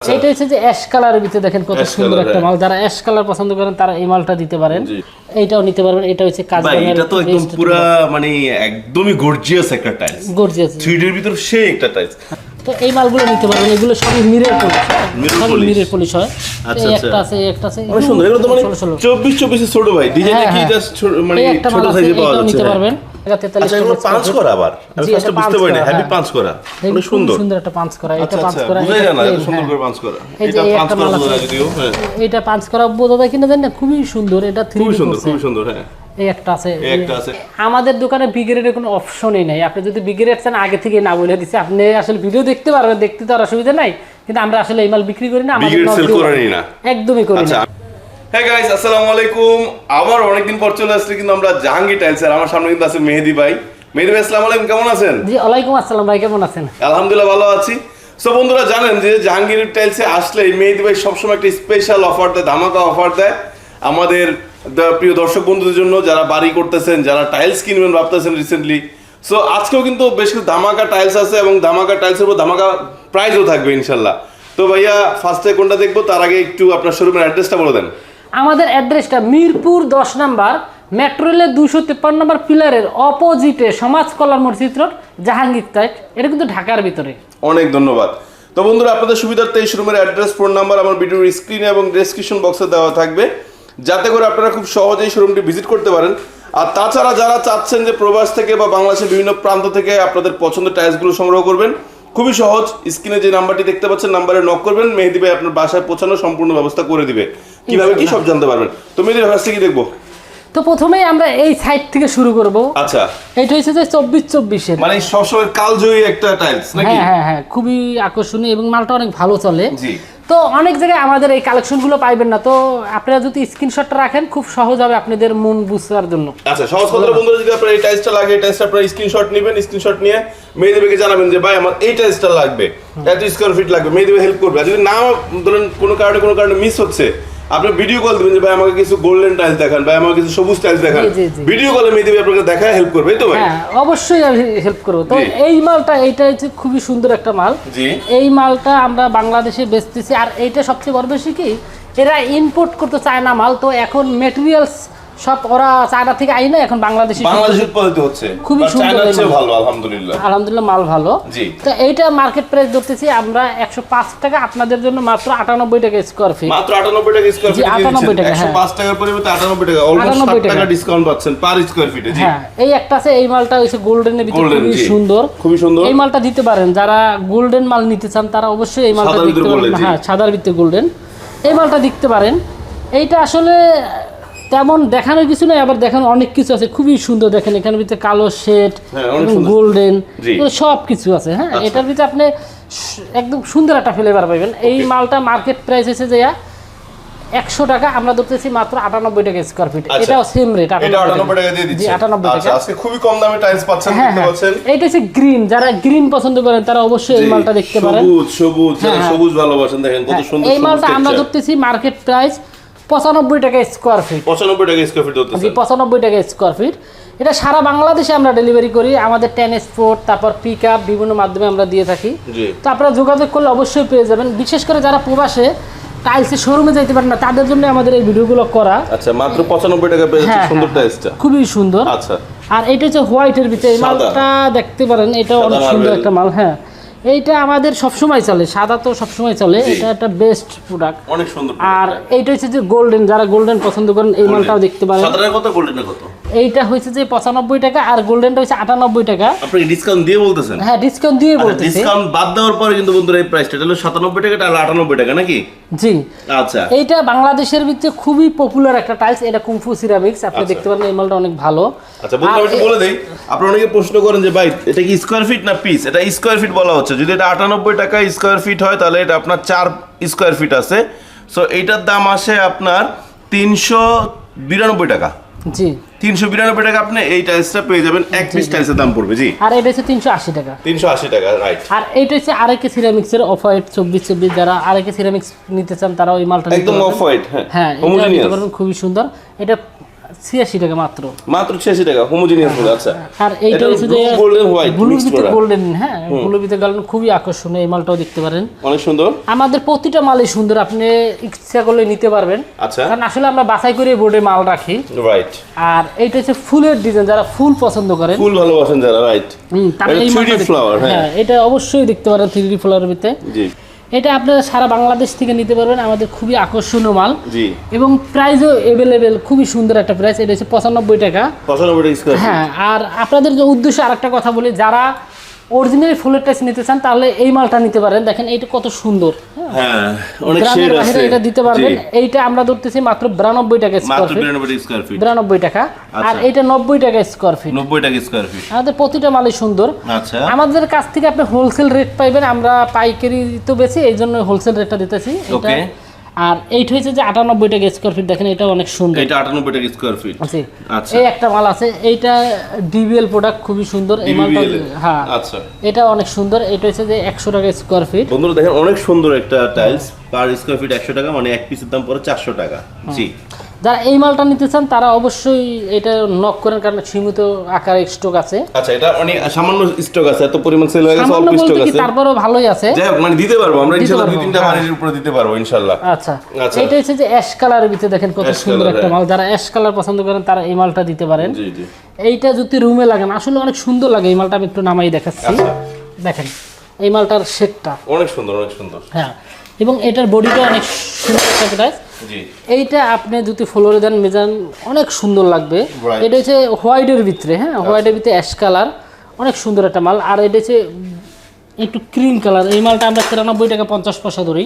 এটা হচ্ছে যে অ্যাশ কালারের ভিতরে দেখেন কত সুন্দর একটা হ্যাঁ। মাল। যারা অ্যাশ কালার পছন্দ করেন তারা এই মালটা দিতে পারেন। এইটাও নিতে পারবেন। এটা হচ্ছে কাজ এটা তো একদম পুরা মানে একদমই গর্জিয়াস একটা টাইলস গর্জিয়াস থ্রি ডির ভিতর সে একটা টাইলস তো এই মালগুলো নিতে পারবেন। এগুলো সবই মিরের পলিশ সবই মিরের পলিশ হয়। আচ্ছা, আচ্ছা। একটা আছে একটা আছে। অনেক সুন্দর। এগুলো তো মানে ষোলো ষোলো চব্বিশ চব্বিশে ছোট ভাই। ডিজাইন হ্যাঁ, কি হ্যাঁ। জাস্ট মানে একটা ছোট সাইজে পাওয়া যাচ্ছে নিতে হ্যাঁ। পারবেন। এটা 43 আচ্ছা এগুলো টাকা পাঁচ করা আবার? আমি জি, ফার্স্টে এটা বুঝতে পাঁচ পারিনি করা। পাঁচ করা। অনেক সুন্দর। সুন্দর একটা পাঁচ করা এটা আচ্ছা পাঁচ আচ্ছা করা বুঝাই না এত সুন্দর। করে পাঁচ করা। এটা পাঁচ করা বোঝা যদিও এটা পাঁচ করা বোঝা যায় কিনা জানি না খুবই সুন্দর এটা থ্রি খুবই সুন্দর খুবই সুন্দর হ্যাঁ। এই একটা আছে। আমাদের দোকানে বিগ্রেডের কোনো অপশনই নাই। আপনি যদি বিগ্রেড চান আগে থেকে না বলে দিচ্ছি আপনি আসলে ভিডিও দেখতে পারবেন দেখতে তো আর অসুবিধা নাই। কিন্তু আমরা আসলে এই মাল বিক্রি করি না আমাদের। একদমই করি আচ্ছা না হ্যাঁ গাইস আসসালামু আলাইকুম আবার অনেকদিন পর চলে আসলে কিন্তু আমরা জাহাঙ্গীর টাইলস আর আমার সামনে কিন্তু আছে মেহেদি ভাই। মেহেদি ভাই আসসালামু আলাইকুম কেমন আছেন? জি ওয়ালাইকুম আসসালাম ভাই কেমন আছেন? আলহামদুলিল্লাহ ভালো আছি। সো বন্ধুরা জানেন যে জাহাঙ্গীর টাইলসে আসলে মেহেদি ভাই সবসময় একটা স্পেশাল অফার দেয় ধামাকা অফার দেয়। আমাদের প্রিয় দর্শক বন্ধুদের জন্য যারা বাড়ি করতেছেন যারা টাইলস কিনবেন ভাবতেছেন রিসেন্টলি সো আজকেও কিন্তু বেশ কিছু ধামাকা টাইলস আছে এবং ধামাকা টাইলসের উপর ধামাকা প্রাইজও থাকবে ইনশাল্লাহ। তো ভাইয়া ফার্স্টে কোনটা দেখব? তার আগে একটু আপনার শোরুমের অ্যাড্রেসটা বলে দেন। আমাদের অ্যাড্রেসটা মিরপুর দশ নাম্বার মেট্রো রেলের দুশো তেপ্পান্ন নম্বর পিলারের অপোজিটে সমাজ কল্যাণ মসজিদ রোড, জাহাঙ্গীর টাইট এটা কিন্তু ঢাকার ভিতরে। অনেক ধন্যবাদ। তো বন্ধুরা, আপনাদের সুবিধার্থে এই শোরুমের অ্যাড্রেস ফোন নাম্বার আমার ভিডিওর স্ক্রিনে এবং ডেসক্রিপশন বক্সে দেওয়া থাকবে। যাতে করে আপনারা খুব সহজেই শোরুমটি ভিজিট করতে পারেন। আর তাছাড়া যারা চাচ্ছেন যে প্রবাস থেকে বা বাংলাদেশের বিভিন্ন প্রান্ত থেকে আপনাদের পছন্দের টাইলসগুলো সংগ্রহ করবেন, খুবই সহজ। স্ক্রিনে যে নাম্বারটি দেখতে পাচ্ছেন নাম্বারে নক করবেন। মেহেদি ভাই আপনার বাসায় পৌঁছানোর সম্পূর্ণ ব্যবস্থা করে দিবে। কীভাবে কি সব জানতে পারবেন? তো মেহেদি ভাই কি দেখব? তো প্রথমেই আমরা এই সাইড থেকে শুরু করব। আচ্ছা। এটা হচ্ছে যে চব্বিশ চব্বিশের। মানে সবসময় কালজয়ী একটা টাইলস নাকি? হ্যাঁ হ্যাঁ হ্যাঁ খুবই আকর্ষণীয় এবং মালটা অনেক ভালো চলে। জি। তো অনেক জায়গায় আমাদের এই কালেকশনগুলো পাইবেন না। তো আপনারা যদি স্ক্রিনশটটা রাখেন খুব সহজ হবে আপনাদের মন বুঝার জন্য। আচ্ছা সহজ কথা বন্ধুরা যদি আপনার এই টাইলসটা লাগে এই টাইলসটা আপনার স্ক্রিনশট নেবেন স্ক্রিনশট নিয়ে মেয়েদেরকে জানাবেন যে ভাই আমার এই টাইলসটা লাগবে। এত স্কোয়ার ফিট লাগবে মেয়েদের হেল্প করবে। আর যদি না ধরেন কোনো কারণে কোনো কারণে মিস হচ্ছে আপনি ভিডিও কল দিবেন যে ভাই আমাকে কিছু গোল্ডেন টাইলস দেখান ভাই আমাকে কিছু সবুজ টাইলস দেখান। ভিডিও কলে মেয়েদেবী আপনাকে দেখায় হেল্প করবে তো ভাই? হ্যাঁ অবশ্যই আমি হেল্প করব। তো এই মালটা এইটা হচ্ছে খুবই সুন্দর একটা মাল। জি। এই মালটা আমরা বাংলাদেশে বেচতেছি। আর এইটা সবচেয়ে বড় বেশি কি এরা ইম্পোর্ট করতে চায় না মাল। তো এখন মেটেরিয়ালস সব ওরা চায়না থেকে আই না এখন বাংলাদেশে বাংলাদেশ উৎপাদিত হচ্ছে। খুবই সুন্দর ভালো আলহামদুলিল্লাহ। আলহামদুলিল্লাহ মাল ভালো। জি। তো এইটা মার্কেট প্রাইস ধরতেছি আমরা একশো পাঁচ টাকা আপনাদের জন্য মাত্র আটানব্বই টাকা স্কোয়ার ফিট মাত্র 98 টাকা স্কোয়ার ফিট 98 টাকা, হ্যাঁ। 105 টাকার পরিবর্তে 98 টাকা অলমোস্ট 98 60 টাকা। ডিসকাউন্ট পাচ্ছেন পার স্কোয়ার ফিটে জি। হ্যাঁ এই একটা আছে এই মালটা হচ্ছে গোল্ডেনের ভিতরে খুবই সুন্দর। খুবই সুন্দর। এই মালটা দিতে পারেন যারা গোল্ডেন মাল নিতে চান তারা অবশ্যই এই মালটা দিতে পারেন। হ্যাঁ সাদার ভিতরে গোল্ডেন এই মালটা দেখতে পারেন। এইটা আসলে তেমন দেখানোর কিছু নয় আবার দেখানো অনেক কিছু আছে খুবই সুন্দর দেখেন এখানের ভিতরে কালো শেড হ্যাঁ, গোল্ডেন সব কিছু আছে হ্যাঁ? আচ্ছা। এটার ভিতরে আপনি একদম সুন্দর একটা ফ্লেভার পাবেন। এই মালটা মার্কেট প্রাইস এসে যে একশো টাকা আমরা ধরতেছি মাত্র আটানব্বই টাকা স্কোয়ার ফিট আচ্ছা। এটাও সেম রেট এটা 98 টাকা। দিয়ে আটানব্বই আচ্ছা টাকা আজকে খুবই কম দামে টাইলস পাচ্ছেন হ্যাঁ দেখতে হ্যাঁ। পাচ্ছেন। এইটা হচ্ছে গ্রিন যারা গ্রিন পছন্দ করেন তারা অবশ্যই এই মালটা দেখতে পারেন। সবুজ সবুজ। সবুজ ভালোবাসেন দেখেন কত সুন্দর এই মালটা আমরা। ধরতেছি মার্কেট প্রাইস পঁচানব্বই টাকা স্কোয়ার ফিট 95 টাকা স্কয়ার ফিট জি পঁচানব্বই টাকা স্কোয়ার ফিট এটা সারা বাংলাদেশে আমরা ডেলিভারি করি আমাদের ট্রান্সপোর্ট তারপর পিক আপ বিভিন্ন মাধ্যমে আমরা দিয়ে থাকি। জি। তো আপনারা যোগাযোগ করলে অবশ্যই পেয়ে যাবেন। বিশেষ করে যারা প্রবাসে টাইলসের শোরুমে যাইতে পারেন না তাদের জন্য আমাদের এই ভিডিওগুলো করা। আচ্ছা মাত্র 95 টাকা পেয়ে হ্যাঁ, সুন্দর হ্যাঁ। টাইলসটা খুবই সুন্দর। আচ্ছা। আর এটা হচ্ছে হোয়াইটের ভিতরে এই মালটা দেখতে পারেন এটা অনেক সুন্দর একটা মাল হ্যাঁ। এইটা আমাদের সবসময় চলে সাদা তো সবসময় চলে এটা একটা বেস্ট প্রোডাক্ট অনেক সুন্দর আর এইটা হচ্ছে যে গোল্ডেন যারা গোল্ডেন পছন্দ করেন এই মালটাও দেখতে পারেন। সাদাটা কত গোল্ডেনের কত? এইটা হয়েছে যে পঁচানব্বই টাকা আর গোল্ডেনটা হচ্ছে আটানব্বই টাকা। আপনি ডিসকাউন্ট দিয়ে বলতেছেন? হ্যাঁ ডিসকাউন্ট দিয়ে বলতেছি। ডিসকাউন্ট বাদ দেওয়ার পরে কিন্তু বন্ধুরা এই প্রাইসটা হলো 97 টাকা আর 98 টাকা নাকি? জি। আচ্ছা। এইটা বাংলাদেশের ভিতরে খুবই পপুলার একটা টাইলস এটা কুমফু সিরামিক্স আপনি আচ্ছা। দেখতে পারেন এই মালটা অনেক ভালো। আচ্ছা বন্ধুরা আমি বলে দেই আপনারা অনেকে প্রশ্ন করেন যে ভাই এটা কি স্কয়ার ফিট না পিস এটা স্কয়ার ফিট বলা হচ্ছে। যদি এটা 98 টাকা স্কয়ার ফিট হয় তাহলে এটা আপনার 4 স্কয়ার ফিট আছে। সো এইটার দাম আসে আপনার 392 টাকা। জি। 392 টাকা আপনি এই টাইলসটা পেয়ে যাবেন। এক পিস টাইলসের দাম পড়বে জি। আর এটা হচ্ছে তিনশো আশি টাকা। 380 টাকা রাইট আর এইটা হচ্ছে আরেকে সিরামিক্সের অফ হোয়াইট চব্বিশ চব্বিশ যারা আরেকে সিরামিক্স নিতে চান তারাও এই মালটা একদম। অফ হোয়াইট হ্যাঁ। হ্যাঁ খুবই সুন্দর। এটা ছিয়াশি টাকা মাত্র। মাত্র ছিয়াশি টাকা হোমোজিনিয়াস আচ্ছা। আর এইটা হচ্ছে ব্লুর ভিতরে গোল্ডেন হ্যাঁ ব্লুর ভিতরে গোল্ডেন খুবই আকর্ষণীয় এই মালটাও দেখতে পারেন। অনেক সুন্দর। আমাদের প্রতিটা মালই সুন্দর আপনি ইচ্ছা করলে নিতে পারবেন। আচ্ছা। কারণ আসলে আমরা বাছাই করে বোর্ডে মাল রাখি। রাইট আর এইটা হচ্ছে ফুলের ডিজাইন যারা ফুল পছন্দ করেন। ফুল ভালোবাসেন যারা রাইট হুম, তারা এই 3D মালটা হ্যাঁ। হ্যাঁ এটা অবশ্যই দেখতে পারেন থ্রি ডি ফ্লাওয়ারের ভিতরে। জি। এটা আপনারা সারা বাংলাদেশ থেকে নিতে পারবেন আমাদের খুবই আকর্ষণীয় মাল। জি। এবং প্রাইসও অ্যাভেলেবেল খুবই সুন্দর একটা প্রাইস এটা হচ্ছে পঁচানব্বই টাকা। পঁচানব্বই টাকা হ্যাঁ আর আপনাদের যে উদ্দেশ্যে আরেকটা কথা বলি যারা অরিজিনাল ফুলের টাচ নিতে চান তাহলে এই মালটা নিতে পারেন। দেখেন এইটা কত সুন্দর। হ্যাঁ অনেক শেড আছে। এটা দিতে পারবেন। এইটা আমরা ধরতেছি মাত্র বিরানব্বই টাকা স্কোয়ার মাত্র ফিট বিরানব্বই ফিট বিরানব্বই টাকা। আর আচ্ছা। এইটা নব্বই টাকা স্কোয়ার ফিট নব্বই টাকা স্কোয়ার ফিট আমাদের প্রতিটা মালই সুন্দর। আচ্ছা। আমাদের কাছ থেকে আপনি হোলসেল রেট পাইবেন আমরা পাইকারি তো বেশি এই জন্য হোলসেল রেটটা দিতেছি। এটা. আর এইটা হয়েছে যে আটানব্বই টাকা স্কোয়ার ফিট দেখেন এটা অনেক সুন্দর। এটা আটানব্বই টাকা স্কোয়ার ফিট আছে আচ্ছা। এই একটা মাল আছে এইটা ডিবিএল প্রোডাক্ট খুবই সুন্দর। এই মালটা হ্যাঁ আচ্ছা। এটা অনেক সুন্দর। এটা হচ্ছে যে একশো টাকা স্কোয়ার ফিট বন্ধুরা দেখেন অনেক সুন্দর একটা টাইলস পার স্কোয়ার ফিট একশো টাকা মানে এক পিসের দাম পড়ে চারশো টাকা। জি। যারা এই মালটা নিতে চান তারা অবশ্যই এটা নক করেন কারণ সীমিত আকারে স্টক আছে। আচ্ছা এটা অনেক সামান্য স্টক আছে এত পরিমাণ সেল হয়ে গেছে অল্প স্টক আছে। তারপরেও ভালোই আছে। যাই হোক মানে দিতে পারব আমরা দিতে ইনশাল্লাহ দুই তিনটা হ্যাঁ। বাড়ির উপরে দিতে পারব ইনশাল্লাহ। আচ্ছা আচ্ছা। এটা হচ্ছে যে অ্যাশ কালারের ভিতরে দেখেন কত সুন্দর একটা হ্যাঁ। মাল। যারা অ্যাশ কালার পছন্দ করেন তারা এই মালটা দিতে পারেন। জি জি। এইটা যদি রুমে লাগান আসলে অনেক সুন্দর লাগে এই মালটা আমি একটু নামাই দেখাচ্ছি। আচ্ছা। দেখেন এই মালটার শেডটা অনেক সুন্দর অনেক সুন্দর। হ্যাঁ এবং এটার বডিটা অনেক সুন্দর একটা এইটা আপনি যদি ফ্লোরে দেন মেজান অনেক সুন্দর লাগবে। এটা হচ্ছে হোয়াইটের ভিতরে হ্যাঁ? হোয়াইটের ভিতরে অ্যাশ কালার অনেক সুন্দর একটা মাল। আর এটা হচ্ছে একটু ক্রিম কালার। এই মালটা আমরা তিরানব্বই টাকা পঞ্চাশ পয়সা ধরি।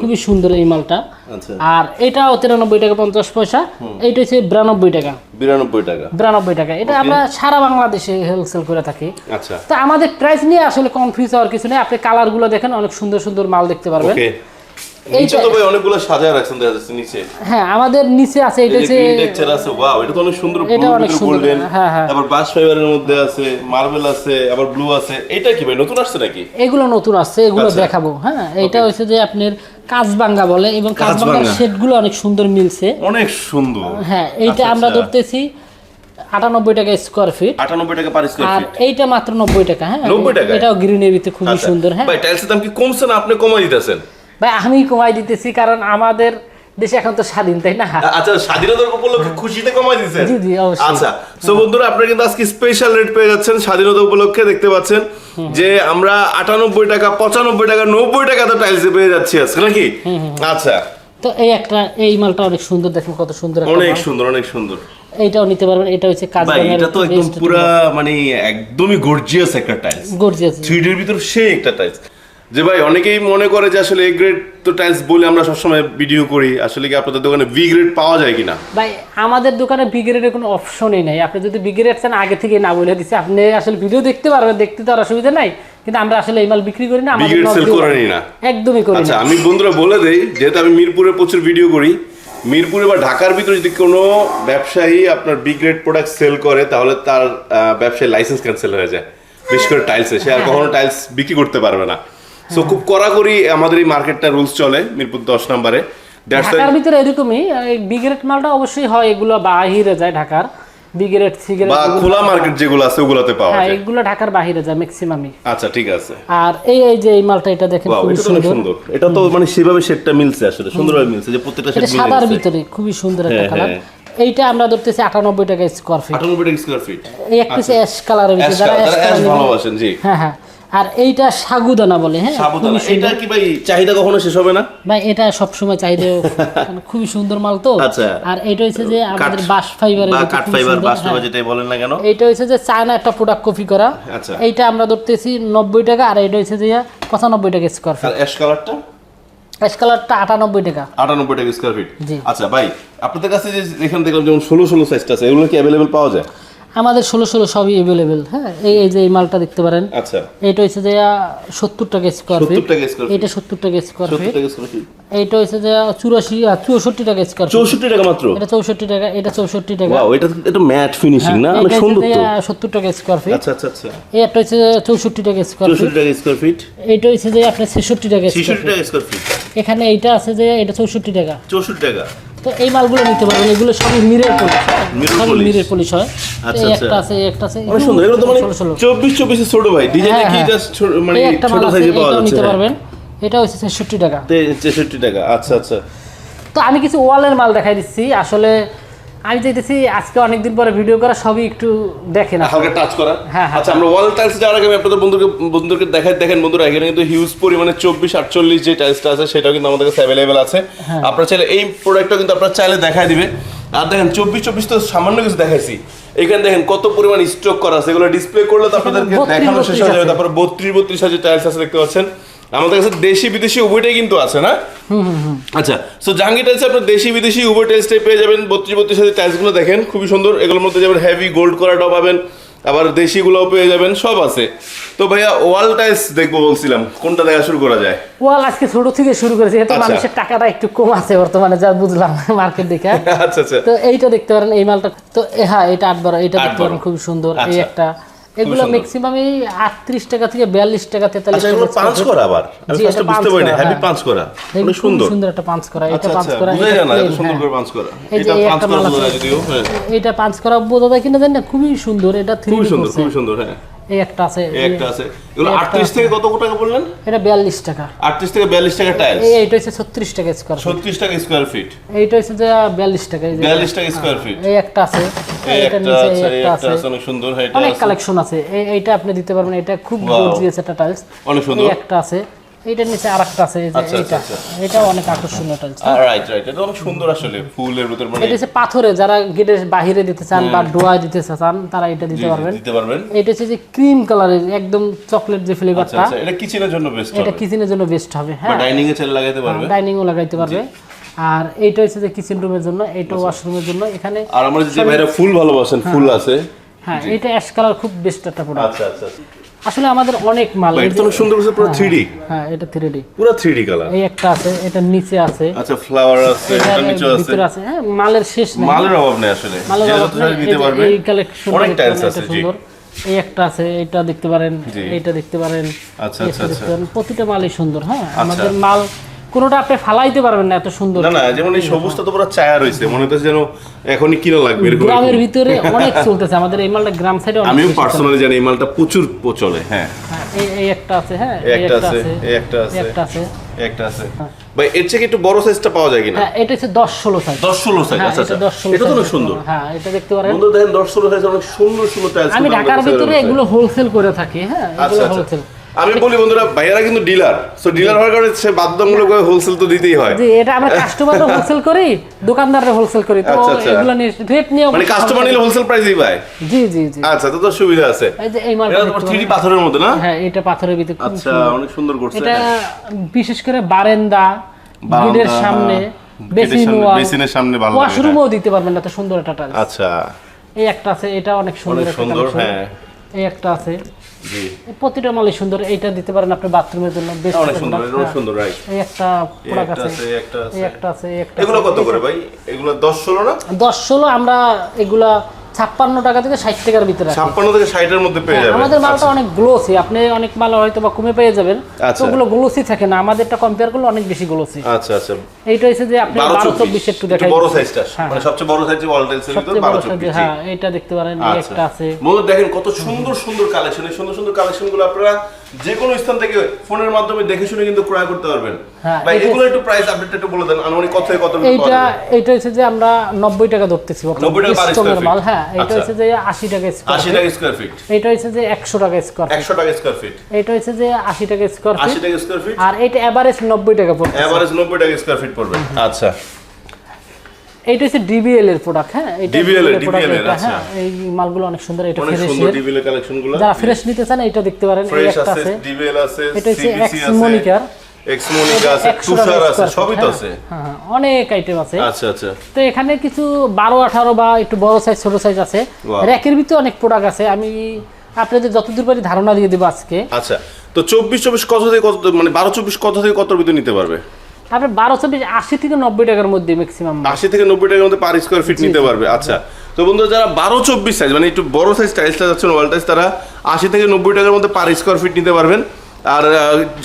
খুবই সুন্দর এই মালটা। আচ্ছা। আর এটাও তিরানব্বই টাকা পঞ্চাশ পয়সা। এইটা হচ্ছে বিরানব্বই টাকা। বিরানব্বই টাকা। বিরানব্বই টাকা। এটা আমরা সারা বাংলাদেশে হোলসেল করে থাকি। আচ্ছা। তো আমাদের প্রাইস নিয়ে আসলে কনফিউজ হওয়ার কিছু নেই। আপনি কালারগুলো দেখেন অনেক সুন্দর সুন্দর মাল দেখতে পারবেন। নিচে তো ভাই অনেকগুলো সাজায় রাখছেন দেখা যাচ্ছে নিচে। হ্যাঁ আমাদের নিচে আছে এটা যে টেক্সচার আছে ওয়াও এটা তো অনেক সুন্দর ব্লু অনেক গোল্ডেন হ্যাঁ, হ্যাঁ। বাস ফাইবারের মধ্যে আছে মার্বেল আছে আবার ব্লু আছে। এটা কি ভাই নতুন আসছে নাকি? এগুলো নতুন আসছে এগুলো আচ্ছা। দেখাবো হ্যাঁ। এটা হচ্ছে যে আপনার কাজবাঙ্গা বলে এবং কাজবাঙ্গার কাঁচবাঙ্গা। শেডগুলো অনেক সুন্দর মিলছে। অনেক সুন্দর। হ্যাঁ এইটা আচ্ছা, আমরা আচ্ছা। ধরতেছি আটানব্বই টাকা স্কোয়ার ফিট আটানব্বই টাকা পার স্কোয়ার ফিট এইটা মাত্র নব্বই টাকা হ্যাঁ। 90 টাকা? এটাও গ্রিনের ভিতরে খুবই। সুন্দর হ্যাঁ। ভাই টাইলসের দাম কি কমছে না আপনি কমাই দিতেছেন? ভাই আমি কমাই দিতেছি কারণ আমাদের দেশে এখন তো স্বাধীন তাই না? আচ্ছা স্বাধীনতার উপলক্ষে খুশিতে কমাই দিচ্ছেন? জি, জি, অবশ্যই। আচ্ছা সো বন্ধুরা আপনারা কিন্তু আজকে স্পেশাল রেট পেয়ে যাচ্ছেন স্বাধীনতা উপলক্ষে দেখতে পাচ্ছেন যে আমরা আটানব্বই টাকা পঁচানব্বই টাকা নব্বই টাকা তো টাইলস পেয়ে যাচ্ছি আজকে নাকি? আচ্ছা। তো এই একটা এই মালটা অনেক সুন্দর দেখেন কত সুন্দর অনেক সুন্দর অনেক সুন্দর। এইটাও নিতে পারবেন এটা হচ্ছে কাজ ভাই এটা তো একদম পুরা মানে একদমই গর্জিয়াস একটা টাইলস গর্জিয়াস থ্রি ডির ভিতর সেই একটা টাইলস যে ভাই অনেকেই মনে করে যে আসলে এ গ্রেড তো টাইলস বলে আমরা সবসময় ভিডিও করি। আসলে কি আপনাদের দোকানে বি গ্রেড পাওয়া যায় কিনা? ভাই আমাদের দোকানে বিগ্রেডের কোনো অপশনই নাই। আপনি যদি বিগ্রেড চান আগে থেকে না বলে দিচ্ছি আপনি আসলে ভিডিও দেখতে পারবেন দেখতে তো আর অসুবিধা নাই। কিন্তু আমরা আসলে এই মাল বিক্রি করি না আমাদের Bigrade নক sell দিয়ে- না? একদমই করি আচ্ছা না। আমি বন্ধুরা বলে দেই যেহেতু আমি মিরপুরে প্রচুর ভিডিও করি মিরপুরে বা ঢাকার ভিতরে যদি কোনো ব্যবসায়ী আপনার বি গ্রেড প্রোডাক্ট সেল করে তাহলে তার আহ, ব্যবসায়ী লাইসেন্স ক্যান্সেল হয়ে যায়। বিশেষ করে টাইলসে সে আর কখনো টাইলস বিক্রি করতে পারবে না। সো খুব কড়াকড়ি আমাদের এই মার্কেটটা রুলস চলে মিরপুর দশ নম্বরে। ঢাকার ভিতরে এরকমই বিগ্রেড মালটা অবশ্যই হয় এগুলো বাহিরে যায় ঢাকার। বিগ্রেড সিগারেট বা খোলা মার্কেট যেগুলো আছে ওগুলোতে পাওয়া হ্যাঁ যায়। এগুলো ঢাকার বাহিরে যায় ম্যাক্সিমামই আচ্ছা ঠিক আছে। আর এই এই যে এই মালটা এটা দেখেন অনেক সুন্দর। এটা তো মানে সেভাবে শেডটা মিলছে আসলে সুন্দরভাবে মিলছে যে প্রত্যেকটা শেড সাদার ভিতরে খুবই সুন্দর একটা হ্যাঁ, কালার হ্যাঁ। এইটা আমরা ধরতেছি আটানব্বই টাকা স্কোয়ার ফিট আটানব্বই টাকা স্কোয়ার ফিট এই একটা হচ্ছে অ্যাশ কালারের ভিতরে যারা অ্যাশ ভালোবাসেন জি। হ্যাঁ হ্যাঁ। আর এইটা সাগুদানা বলে হ্যাঁ? সুন্দর। এটা কি ভাই চাহিদা কখনো শেষ হবে না? ভাই এটা সবসময় চাহিদা কারণ খুবই সুন্দর মাল তো। আচ্ছা। আর এটা হচ্ছে যে আমাদের বাস ফাইবারের বা কাঠ ফাইবার বাস ফাইবার হ্যাঁ। যেটাই বলেন না কেন? এইটা হচ্ছে যে চায়না একটা প্রোডাক্ট কপি করা। আচ্ছা। এইটা আমরা ধরতেছি নব্বই টাকা আর এটা হচ্ছে যে পঁচানব্বই টাকা স্কোয়ার ফিট আর অ্যাশ কালারটা অ্যাশ কালারটা আটানব্বই টাকা। আটানব্বই টাকা স্কোয়ার ফিট জি। আচ্ছা ভাই আপনাদের কাছে যে এখানে দেখলাম যেমন ষোলো ষোলো সাইজটা আছে এগুলো কি অ্যাভেলেবেল পাওয়া যায়? আমাদের ষোলো ষোলো সবই অ্যাভেলেবেল হ্যাঁ? এই যে এই মালটা দেখতে পারেন। আচ্ছা। এইটা হচ্ছে যে সত্তর টাকা স্কোয়ার ফিট টাকা স্কোয়ার ফিট এইটা সত্তর টাকা স্কোয়ার ফিট টাকা স্কোয়ার ফিট এইটা হচ্ছে যে চুরাশি আর চৌষট্টি টাকা স্কোয়ার ফিট চৌষট্টি টাকা মাত্র? এটা চৌষট্টি টাকা এটা চৌষট্টি টাকা। ওয়াও এটা এটা ম্যাট ফিনিশিং না? অনেক সুন্দর তো। সত্তর টাকা স্কোয়ার ফিট আচ্ছা আচ্ছা আচ্ছা। এই একটা হচ্ছে চৌষট্টি টাকা স্কোয়ার ফিট টাকা স্কোয়ার ফিট এইটা হচ্ছে যে আপনার ছেষট্টি টাকা ছেষট্টি। টাকা স্কোয়ার ফিট এখানে এইটা আছে যে এটা চৌষট্টি টাকা। চৌষট্টি টাকা। তো এই মালগুলো নিতে পারবেন এগুলো সবই মিরের পলিশ Mirror সবই মিরের পলিশ হয়। আচ্ছা, আচ্ছা। একটা আছে একটা আছে অনেক সুন্দর এগুলো তো মানে ষোলো ষোলো চব্বিশ চব্বিশে ছোট ভাই ডিজাইন হ্যাঁ, কি হ্যাঁ। জাস্ট মানে ছোট সাইজে পাওয়া যাচ্ছে নিতে হ্যাঁ। পারবেন। এটা হচ্ছে ছেষট্টি টাকা। তে- ছেষট্টি টাকা আচ্ছা আচ্ছা। তো আমি কিছু ওয়ালের মাল দেখাই দিচ্ছি। আসলে আমি চাইতেছি আজকে অনেকদিন পরে ভিডিও করা সবই একটু দেখে না হালকা টাচ করা। হ্যাঁ, হ্যাঁ। আচ্ছা আমরা ওয়াল টাইলস যাওয়ার আগে আমি আপনাদের বন্ধুকে বন্ধুদেরকে দেখাই দেখেন বন্ধুরা এখানে কিন্তু হিউজ পরিমাণে চব্বিশ আটচল্লিশ যে টাইলসটা আছে সেটাও কিন্তু আমাদের কাছে অ্যাভেলেবেল আছে। হ্যাঁ। আপনারা চাইলে এই প্রোডাক্টটা কিন্তু আপনারা চাইলে দেখাই দিবে। আর দেখেন চব্বিশ চব্বিশ তো সামান্য কিছু দেখাইছি। এখানে দেখেন কত পরিমাণ স্টক করা আছে। এগুলো ডিসপ্লে করলে তো আপনাদেরকে 32 দেখানো শেষ হয়ে যাবে। তারপরে বত্রিশ বত্রিশ হাজার টাইলস আছে দেখতে পাচ্ছেন। আমাদের কাছে দেশি বিদেশি উভয়টাই কিন্তু আছে না? আচ্ছা সো জাহাঙ্গীর টাইলসে আপনার দেশি বিদেশি উভয় টাইলসটাই পেয়ে যাবেন বত্রিশ বত্রিশ হাজার টাইলসগুলো দেখেন খুবই সুন্দর। এগুলোর মধ্যে যেমন হেভি গোল্ড করাটাও পাবেন আবার দেশিগুলোও পেয়ে যাবেন সব আছে। তো ভাইয়া ওয়াল টাইলস দেখব বলছিলাম কোনটা দেখা শুরু করা যায়? ওয়াল আজকে ছোট থেকে শুরু করেছে যেহেতু আচ্ছা। মানুষের টাকাটা একটু কম আছে বর্তমানে যা বুঝলাম মার্কেট দেখে আচ্ছা আচ্ছা। তো এইটা দেখতে পারেন এই মালটা তো হ্যাঁ এটা আট বারো এটা দেখতে পারেন খুব সুন্দর এই আচ্ছা। একটা এগুলো। ম্যাক্সিমাম এই আটত্রিশ টাকা থেকে বিয়াল্লিশ টাকা তেতাল্লিশ আচ্ছা এগুলো পাঁচ করা আবার আমি জি, এটা বুঝতে পাঁচ পারিনি করা, হ্যাঁ। পাঁচ করা খুব অনেক সুন্দর সুন্দর একটা পাঁচ করা এটা আচ্ছা পাঁচ আচ্ছা করা বুঝাই এটা যায় না এত সুন্দর হ্যাঁ। করে পাঁচ করা এটা পাঁচ করা। যদিও হ্যাঁ এটা পাঁচ করা বোঝা যায় কিনা জানি না খুবই সুন্দর এটা থ্রি খুবই সুন্দর খুবই সুন্দর হ্যাঁ এই একটা আছে এই একটা আছে। এগুলো একটা আটত্রিশ আছে। থেকে কত টাকা বললেন? এটা বিয়াল্লিশ টাকা। আটত্রিশ থেকে বিয়াল্লিশ টাকা টাইলস এই এইটা হচ্ছে ছত্রিশ টাকা স্কোয়ার ছত্রিশ টাকা স্কোয়ার ফিট এইটা হচ্ছে যে বিয়াল্লিশ টাকা এই যে বিয়াল্লিশ টাকা স্কোয়ার ফিট এই একটা আছে। এটা নিচে একটা আছে। অনেক সুন্দর হ্যাঁ, এটা অনেক কালেকশন আছে। এইটা আপনি দিতে পারবেন এটা খুব. গর্জিয়াস একটা টাইলস অনেক সুন্দর। একটা আছে। নিচে আরেকটা আছে এই যে আচ্ছা, এইটা। আচ্ছা, এটাও অনেক আকর্ষণীয় টাইলস রাইট রাইট এটা অনেক সুন্দর আসলে ফুলের ভিতর মানে এটা হচ্ছে পাথরে যারা গেটের দিতে চান বা ডোয়ায় দিতে চান তারা এটা দিতে পারবেন। দিতে পারবেন। এটা হচ্ছে যে ক্রিম কালারের একদম চকলেট যে আচ্ছা ফ্লেভারটা আচ্ছা এটা কিচেনের জন্য বেস্ট এটা কিচেনের জন্য বেস্ট হবে হ্যাঁ। ডাইনিং এ লাগাইতে পারবে। ডাইনিংও লাগাইতে পারবে। আর এইটা হচ্ছে যে কিচেন রুমের জন্য এইটা ওয়াশরুমের জন্য। এখানে আর আমরা যে ভাইরা ফুল ভালোবাসেন ফুল আছে। হ্যাঁ এটা অ্যাশ কালার খুব বেস্ট একটা প্রোডাক্ট আচ্ছা আচ্ছা। আসলে আমাদের অনেক মাল। এটা তো অনেক সুন্দর করে পুরো 3D হ্যাঁ এটা 3D পুরো 3D কালার এই একটা আছে এটা নিচে আছে। আচ্ছা ফ্লাওয়ার আছে এটা নিচে আছে। ভিতরে আছে। হ্যাঁ মালের শেষ নেই। মালের অভাব নেই আসলে। মালের যে অভাব যত নেই, চাই নিতে পারবে এই কালেকশন অনেক টাইলস আছে জি। সুন্দর। এই একটা আছে এটা দেখতে পারেন এটা এইটা দেখতে পারেন। আচ্ছা, আচ্ছা, পারেন। প্রতিটা মালই সুন্দর হ্যাঁ। আচ্ছা। আমাদের মাল কোনোটা আপনি ফালাইতে পারবেন না এত সুন্দর না না যেমন এই সবুজটা তো পুরো চায়া রয়েছে মনে হচ্ছে যেন এখনই কিনা লাগবে এরকম গ্রামের ভিতরে অনেক চলতেছে আমাদের এই মালটা গ্রাম সাইডে আমিও পার্সোনালি জানি এই মালটা প্রচুর চলে হ্যাঁ। হ্যাঁ, এই একটা আছে হ্যাঁ একটা আছে, এই একটা আছে। একটা আছে। একটা আছে। ভাই এর থেকে একটু বড় সাইজটা পাওয়া যায় কিনা? হ্যাঁ এটা হচ্ছে দশ ষোলো সাইজ দশ ষোলো সাইজ হ্যাঁ আচ্ছা এটা আচ্ছা। এটা তো অনেক সুন্দর। হ্যাঁ এটা দেখতে পারেন। বন্ধু দেখেন দশ ষোলো সাইজ অনেক সুন্দর সুন্দর টাইলস আমি ঢাকার ভিতরে এগুলো হোলসেল করে থাকি হ্যাঁ আচ্ছা এগুলো আচ্ছা। হোলসেল আমি বলি বন্ধুরা ভাইয়ারা কিন্তু ডিলার সো ডিলার হওয়ার কারণে সে বাধ্যতামূলক হোলসেল তো দিতেই হয়। জি এটা আমরা কাস্টমাররা হোলসেল করি দোকানদাররা হোলসেল করি। তো আচ্ছা, আচ্ছা। এগুলো নিয়ে রেট নিয়ে মানে কাস্টমার নিলে হোলসেল প্রাইসই পায়। জি জি জি। আচ্ছা তো তো সুবিধা আছে। এই যে এই মালটা এটা তোমার থ্রি পাথরের মধ্যে না? হ্যাঁ এটা পাথরের ভিতরে খুব আচ্ছা সুন্দর। অনেক সুন্দর করছে। এটা বিশেষ করে বারেন্দা গেটের সামনে বেসিনের সামনে ভালো লাগে ওয়াশরুমও দিতে পারবেন এত সুন্দর একটা টাইলস আচ্ছা। এই একটা আছে এটা অনেক সুন্দর অনেক একটা সুন্দর হ্যাঁ। এই একটা আছে। প্রতিটা মালই সুন্দর এইটা দিতে পারেন আপনি বাথরুমের জন্য বেশ অনেক সুন্দর এটা সুন্দর রাইট এই একটা প্রোডাক্ট আছে একটা আছে। একটা আছে এগুলো কত করে ভাই? এগুলো 10 16 না? দশ ষোলো আমরা এগুলা ছাপ্পান্ন টাকা থেকে ষাট টাকার ভিতরে ছাপ্পান্ন থেকে ষাটের মধ্যে পেয়ে যাবেন। আমাদের মালটা অনেক গ্লোসি আপনি অনেক মাল হয়তো বা কমে পেয়ে যাবেন আচ্ছা। তো ওগুলো গ্লোসি থাকে না আমাদেরটা কম্পেয়ার করলে অনেক বেশি গ্লোসি আচ্ছা আচ্ছা। এইটা হচ্ছে যে আপনি বারো চব্বিশ। একটু দেখেন বড় সাইজটা হ্যাঁ, মানে সবচেয়ে বড় সাইজ অল টাইলসের ভিতর বারো চব্বিশ। হ্যাঁ এটা দেখতে পারেন আচ্ছা। একটা আছে। বন্ধু দেখেন কত সুন্দর সুন্দর কালেকশন এই সুন্দর সুন্দর কালেকশনগুলো আপনারা যে কোনো স্থান থেকে ফোনের মাধ্যমে দেখে শুনে কিন্তু ক্রয় করতে পারবেন। হ্যাঁ, ভাই এগুলো একটু প্রাইস আপডেট একটু বলে দেন আনুমানিক কত কত যাবে? এইটা হচ্ছে যে আমরা নব্বই টাকা ধরতেছি 90 টাকা স্টোনের square মাল। হ্যাঁ এটা আচ্ছা। হচ্ছে যে আশি টাকা স্কোয়ার আশি টাকা স্কোয়ার ফিট এটা হচ্ছে যে একশো টাকা স্কোয়ার একশো টাকা স্কোয়ার ফিট এটা হচ্ছে যে আশি টাকা স্কোয়ার ফিট টাকা স্কোয়ার ফিট আর এটা এভারেজ নব্বই টাকা পড়বে এভারেজ নব্বই টাকা স্কোয়ার ফিট পড়বে। আচ্ছা। এইটা হচ্ছে ডিবিএল এর প্রোডাক্ট হ্যাঁ? এটা DBL এর, এটা, আচ্ছা। হ্যাঁ এই মালগুলো অনেক সুন্দর এটা অনেক ফ্রেশ সুন্দর ডিবিএল যারা ফ্রেশ নিতে চান এটা দেখতে পারেন ফ্রেশ আছে ডিবিএল আছে এটা হচ্ছে এক্স মনিকার এক্স মনিকা আছে তুষার আছে সবই তো হ্যাঁ। আছে। হ্যাঁ হ্যাঁ, অনেক আইটেম আছে। আচ্ছা আচ্ছা। তো এখানে কিছু বারো আঠারো বা একটু বড় সাইজ ছোট সাইজ আছে। র্যাকের ভিতরে অনেক প্রোডাক্ট আছে। আমি আপনাদের যতদূর পারি ধারণা দিয়ে দেবো আজকে। আচ্ছা তো চব্বিশ চব্বিশ কত থেকে কত মানে বারো চব্বিশ কত থেকে কত ভিতরে নিতে পারবে? আপনি বারো চব্বিশ আশি থেকে নব্বই টাকার মধ্যে ম্যাক্সিমাম আশি থেকে নব্বই টাকার মধ্যে পার স্কোয়ার ফিট নিতে পারবে আচ্ছা। তো বন্ধু যারা বারো চব্বিশ সাইজ মানে একটু বড় সাইজ টাইলসটা যাচ্ছেন ওয়াল টাইলস তারা আশি থেকে নব্বই টাকার মধ্যে পার স্কোয়ার ফিট নিতে পারবেন। আর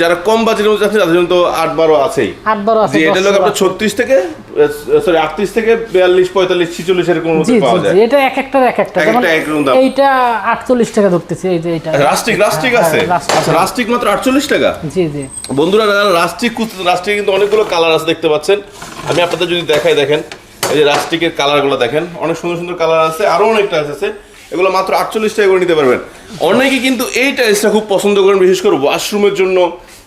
যারা কম বাজেটের মধ্যে আছে তাদের জন্য তো আট বারো আছেই। আট বারো আছে এটা লোক আপনার ছত্রিশ থেকে সরি আটত্রিশ থেকে বিয়াল্লিশ পঁয়তাল্লিশ ছিচল্লিশ এরকম পাওয়া যায়। এটা এক একটার এক একটা। এইটা আটচল্লিশ টাকা ধরতেছে এই যে এটা রাস্টিক রাস্টিক হ্যাঁ, আছে। আচ্ছা রাস্টিক মাত্র আটচল্লিশ টাকা। জি জি। বন্ধুরা রাস্টিক রাস্টিক কিন্তু অনেকগুলো কালার আছে দেখতে পাচ্ছেন। আমি আপনাদের যদি দেখাই দেখেন এই যে রাস্টিকের কালারগুলো দেখেন অনেক সুন্দর সুন্দর কালার আছে আরও অনেকটা আছে। এগুলো মাত্র আটচল্লিশ টাকা করে নিতে পারবেন। অনেকে কিন্তু এই টাইলসটা খুব পছন্দ করেন বিশেষ করে ওয়াশরুমের জন্য।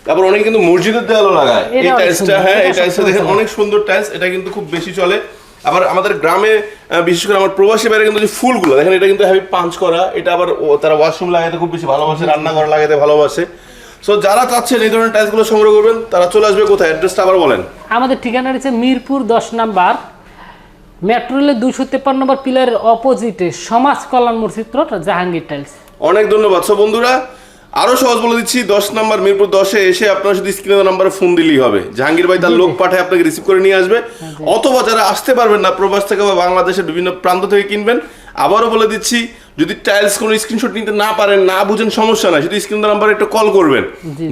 তারপর অনেকে কিন্তু মসজিদের দেয়ালও লাগায়। এই টাইলসটা হ্যাঁ এই টাইলসটা দেখেন অনেক সুন্দর টাইলস এটা কিন্তু খুব বেশি চলে। আবার আমাদের গ্রামে বিশেষ করে আমার প্রবাসী বাইরে কিন্তু যে ফুলগুলো দেখেন এটা কিন্তু হেভি পাঞ্চ করা। এটা আবার তারা ওয়াশরুম লাগাতে খুব বেশি ভালোবাসে রান্নাঘর লাগাতে ভালোবাসে। সো যারা চাচ্ছেন এই ধরনের টাইলসগুলো সংগ্রহ করবেন তারা চলে আসবে কোথায়? অ্যাড্রেসটা আবার বলেন। আমাদের ঠিকানা রয়েছে মিরপুর দশ নাম্বার মেট্রো রেলের দুশো তেপ্পান্ন নম্বর পিলারের অপোজিটে সমাজ কল্যাণ মসজিদ রোড জাহাঙ্গীর টাইলস। অনেক ধন্যবাদ। সব বন্ধুরা আরও সহজ বলে দিচ্ছি দশ নাম্বার মিরপুর দশে এসে আপনার শুধু স্ক্রিনের নাম্বারে ফোন দিলেই হবে। জাহাঙ্গীর ভাই তার লোক পাঠায় আপনাকে রিসিভ করে নিয়ে আসবে। অথবা যারা আসতে পারবেন না প্রবাস থেকে বা বাংলাদেশের বিভিন্ন প্রান্ত থেকে কিনবেন আবারও বলে দিচ্ছি যদি টাইলস কোনো স্ক্রিনশট নিতে না পারেন না বুঝেন সমস্যা নাই। শুধু স্ক্রিন নাম্বারে একটু কল করবেন।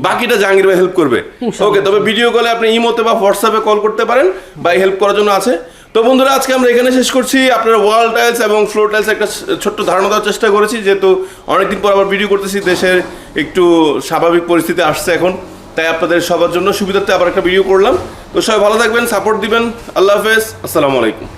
বাকিটা জাহাঙ্গীর ভাই হেল্প করবে। ওকে তবে ভিডিও কলে আপনি ইমোতে বা হোয়াটসঅ্যাপে কল করতে পারেন বা হেল্প করার জন্য আছে। তো বন্ধুরা, আজকে আমরা এখানে শেষ করছি। আপনারা ওয়াল টাইলস এবং ফ্লোর টাইলস একটা ছোট্ট ধারণা দেওয়ার চেষ্টা করেছি, যেহেতু অনেকদিন পর আবার ভিডিও করতেছি, দেশের একটু স্বাভাবিক পরিস্থিতি আসছে এখন। তাই আপনাদের সবার জন্য সুবিধার্থে আবার একটা ভিডিও করলাম। তো সবাই ভালো থাকবেন সাপোর্ট দিবেন। আল্লাহ হাফেজ, আসসালামু আলাইকুম।